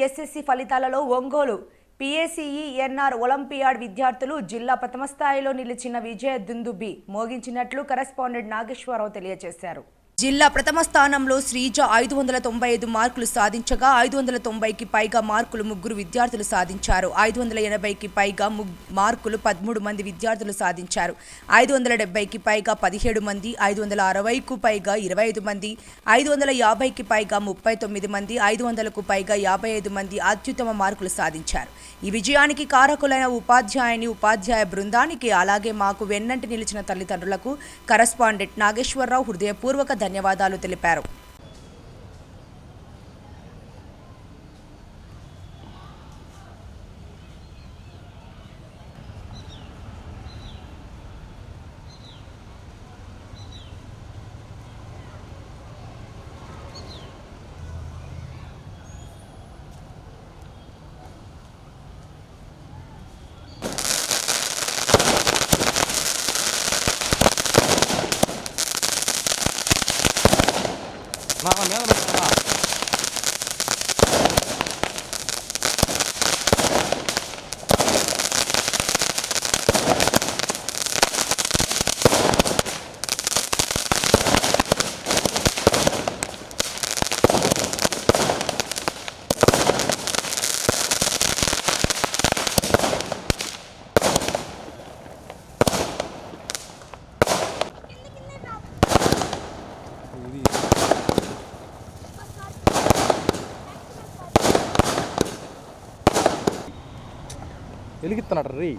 SSC ఫలితాలలో Ongole. పిఎస్సిఈ NR olympiad విద్యార్థులు జిల్లా ప్రథమ స్థాయిలో నిలిచిన విజయ దుందుబి మోగించినట్లు కరెస్పాండెంట్ నాగేశ్వరరావు తెలియజేశారు. జిల్లా ప్రథమ స్థానంలో శ్రీజ ఐదు వందల తొంభై ఐదు మార్కులు సాధించగా ఐదు వందల తొంభైకి పైగా మార్కులు ముగ్గురు విద్యార్థులు సాధించారు. ఐదు వందల ఎనభైకి పైగా మార్కులు పదమూడు మంది విద్యార్థులు సాధించారు. ఐదు వందల డెబ్బైకి పైగా పదిహేడు మంది ఐదు వందల అరవైకు పైగా ఇరవై ఐదు మంది ఐదు వందల యాభైకి పైగా ముప్పై తొమ్మిది మంది ఐదు వందలకు పైగా యాభై ఐదు మంది అత్యుత్తమ మార్కులు సాధించారు. ఈ విజయానికి కారకులైన ఉపాధ్యాయుని ఉపాధ్యాయ బృందానికి అలాగే మాకు వెన్నంటి నిలిచిన తల్లిదండ్రులకు కరస్పాండెంట్ నాగేశ్వరరావు హృదయపూర్వక ధన్యవాదాలు తెలిపారు. Malamnya. వెలిగిస్తున్నాడు రీ.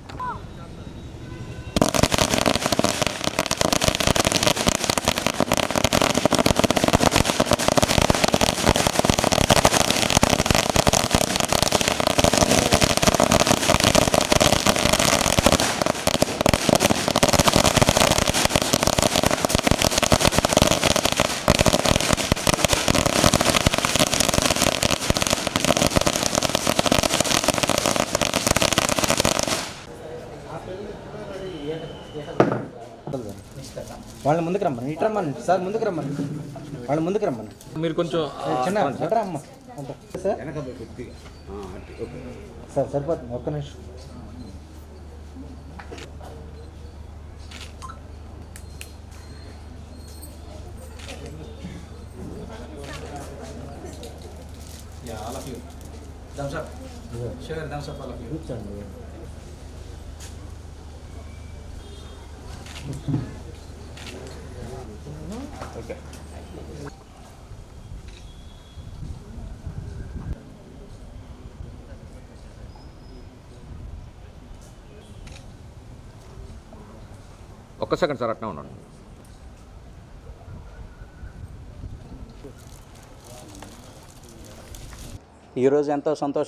వాళ్ళ ముందుకు రమ్మని. ఇటు రమ్మని. సార్ ముందుకు రమ్మని. వాళ్ళ ముందుకు రమ్మని. మీరు కొంచెం చిన్న అమ్మ సార్? సార్ సరిపోతుంది. ఒక్క నిమిషం. Yeah, all of you. Thumbs up. ఒక్క సెకండ్ సార్ అట్నే ఉన్నాను ఈరోజు ఎంతో సంతోష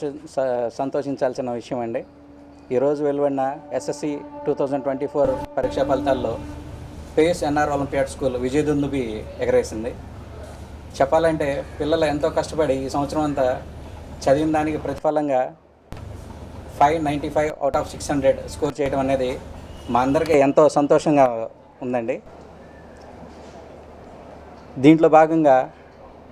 సంతోషించాల్సిన విషయం అండి. ఈరోజు వెలువడిన SSC two thousand twenty four పరీక్షా ఫలితాల్లో పేస్ ఎన్ఆర్ ఒలింపియాడ్ స్కూల్ విజయదుందుబి ఎగరేసింది. చెప్పాలంటే పిల్లలు ఎంతో కష్టపడి ఈ సంవత్సరం అంతా చదివిన దానికి ప్రతిఫలంగా five ninety five out of six hundred score చేయడం అనేది మా అందరికీ ఎంతో సంతోషంగా ఉందండి. దీంట్లో భాగంగా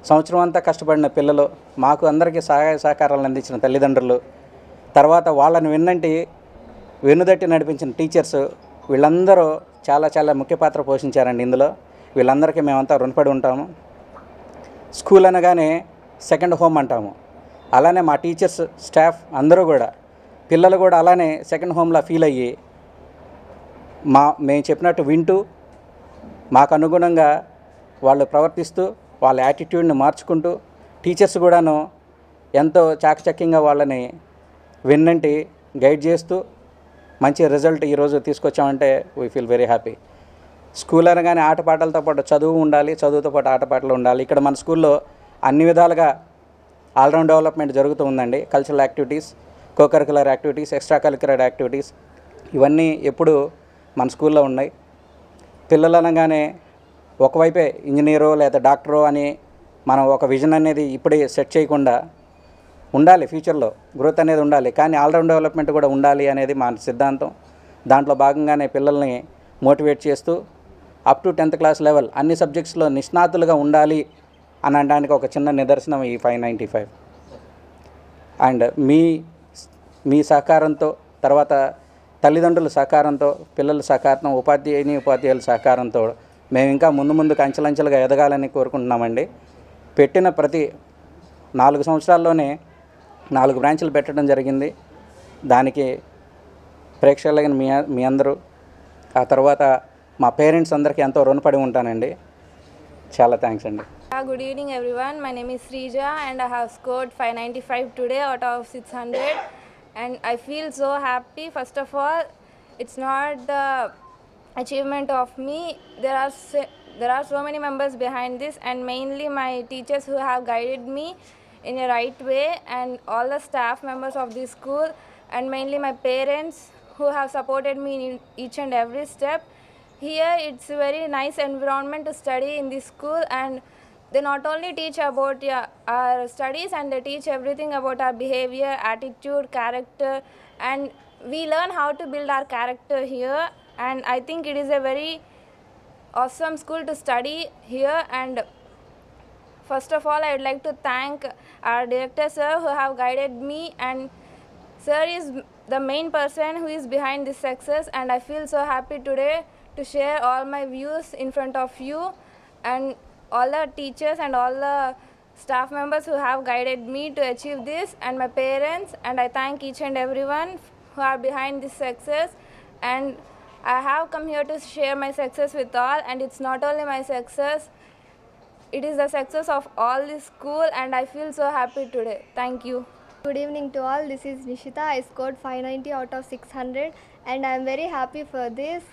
సంవత్సరం అంతా కష్టపడిన పిల్లలు మాకు అందరికీ సహాయ సహకారాలు అందించిన తల్లిదండ్రులు తర్వాత వాళ్ళని విన్నంటి వెన్నుదట్టి నడిపించిన టీచర్స్ వీళ్ళందరూ చాలా చాలా ముఖ్య పాత్ర పోషించారండి ఇందులో. వీళ్ళందరికీ మేమంతా రుణపడి ఉంటాము. స్కూల్ అనగానే సెకండ్ హోమ్ అంటాము. అలానే మా టీచర్స్ స్టాఫ్ అందరూ కూడా పిల్లలు కూడా అలానే సెకండ్ హోమ్లా ఫీల్ అయ్యి మా మేము చెప్పినట్టు వింటూ మాకు అనుగుణంగా వాళ్ళు ప్రవర్తిస్తూ వాళ్ళ యాటిట్యూడ్ని మార్చుకుంటూ టీచర్స్ కూడాను ఎంతో చాకచక్యంగా వాళ్ళని విన్నంటి గైడ్ చేస్తూ మంచి రిజల్ట్ ఈరోజు తీసుకొచ్చామంటే we feel very happy school అనగానే ఆటపాటలతో పాటు చదువు ఉండాలి చదువుతో పాటు ఆటపాటలు ఉండాలి. ఇక్కడ మన స్కూల్లో అన్ని విధాలుగా ఆల్రౌండ్ డెవలప్మెంట్ జరుగుతూ ఉందండి. Cultural activities co curricular activities extra curricular activities ఇవన్నీ ఎప్పుడు మన స్కూల్లో ఉన్నాయి. పిల్లలు అనగానే ఒకవైపే ఇంజనీరో లేదా డాక్టరో అని మనం ఒక విజన్ అనేది ఇప్పుడే సెట్ చేయకుండా ఉండాలి ఫ్యూచర్లో. గ్రోత్ అనేది ఉండాలి. కానీ ఆల్రౌండ్ డెవలప్మెంట్ కూడా ఉండాలి అనేది మా సిద్ధాంతం. దాంట్లో భాగంగానే పిల్లల్ని మోటివేట్ చేస్తూ up to tenth class level అన్ని సబ్జెక్ట్స్లో నిష్ణాతులుగా ఉండాలి అని అనడానికి ఒక చిన్న నిదర్శనం ఈ ఫైవ్ నైంటీ ఫైవ్. అండ్ మీ మీ సహకారంతో తర్వాత తల్లిదండ్రుల సహకారంతో పిల్లల సహకారం ఉపాధ్యాయుని ఉపాధ్యాయుల సహకారంతో మేము ఇంకా ముందు ముందుకు అంచెలంచెలుగా ఎదగాలని కోరుకుంటున్నామండి. పెట్టిన ప్రతి నాలుగు సంవత్సరాల్లోనే నాలుగు బ్రాంచులు పెట్టడం జరిగింది. దానికి ప్రేక్షకులైన మీ మీ అందరూ ఆ తర్వాత మా పేరెంట్స్ అందరికీ ఎంతో రుణపడి ఉంటానండి. చాలా థ్యాంక్స్ అండి. Good evening everyone my name is Sreeja and I have scored five ninety five today out of six hundred and I feel so happy. First of all, it's not the achievement of me. There are so, there are so many members behind this and mainly my teachers who have guided me in a right way and all the staff members of this school and mainly my parents who have supported me in each and every step. Here it's a very nice environment to study in this school and they not only teach about our studies and they teach everything about our behavior, attitude, character and we learn how to build our character here. And I think it is a very awesome school to study here. And First of all, I would like to thank our director sir who have guided me. And sir is the main person who is behind this success. And I feel so happy today to share all my views in front of you. And all the teachers and all the staff members who have guided me to achieve this and my parents and I thank each and everyone who are behind this success and I have come here to share my success with all and it's not only my success it is the success of all this school and I feel so happy today. Thank you. Good evening to all. This is Nishita. I scored 590 out of 600 and I am very happy for this.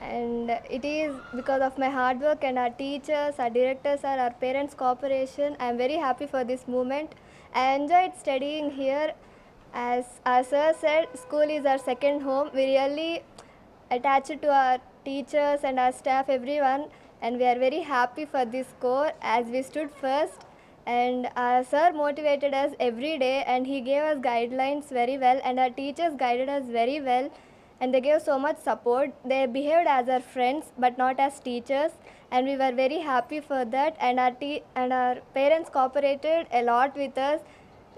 And it is because of my hard work and our teachers, our directors, and our parents' cooperation. I am very happy for this movement. I enjoyed studying here. As our sir said, school is our second home. We really attached to our teachers and our staff, everyone, and we are very happy for this score as we stood first. And our sir motivated us every day, and he gave us guidelines very well, and our teachers guided us very well, and they gave so much support. They behaved as our friends, but not as teachers, and we were very happy for that. And our te- and our parents cooperated a lot with us.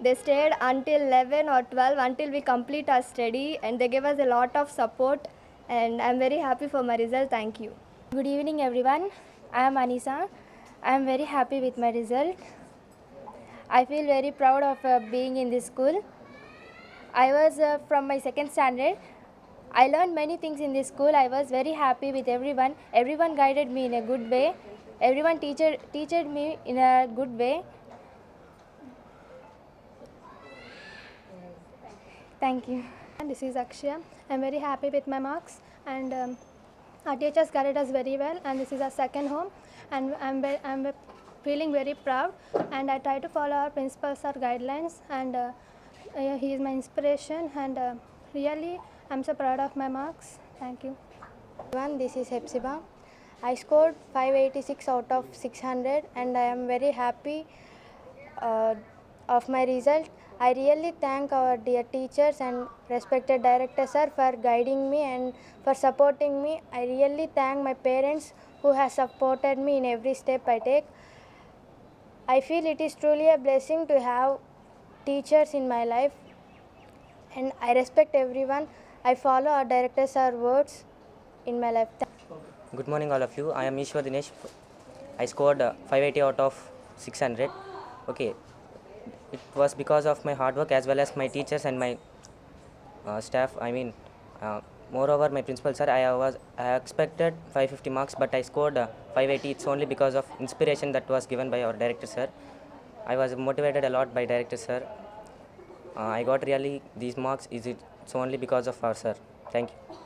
They stayed until 11 or 12 until we complete our study, and they gave us a lot of support. And I'm very happy for my result. Thank you. Good evening, everyone. I am Anisa. I am very happy with my result. I feel very proud of uh, being in this school. I was uh, from my second standard. I learned many things in this school. I was very happy with everyone. Everyone guided me in a good way. Everyone teacher teached me in a good way. Thank you. And This is Akshya. I'm very happy with my marks and um, our teachers guided us very well and this is our second home and I'm, I'm feeling very proud and I try to follow our principal's our guidelines and uh, uh, he is my inspiration and uh, really I'm so proud of my marks. Thank you. Everyone, this is Hepzibah. I scored 586 out of 600 and I am very happy uh, of my result. I really thank our dear teachers and respected director sir for guiding me and for supporting me. I really thank my parents who have supported me in every step I take. I feel it is truly a blessing to have teachers in my life and I respect everyone. I follow our directors' sir words in my life. Good morning, all of you. I am Ishwar Dinesh. I scored uh, 580 out of 600. Okay, it was because of my hard work as well as my teachers and my uh, staff. I mean, uh, moreover, my principal sir. I was I expected 550 marks, but I scored uh, 580. It's only because of inspiration that was given by our director sir. I was motivated a lot by director sir. Uh, I got really these marks. Is it? It's only because of our sir. Thank you.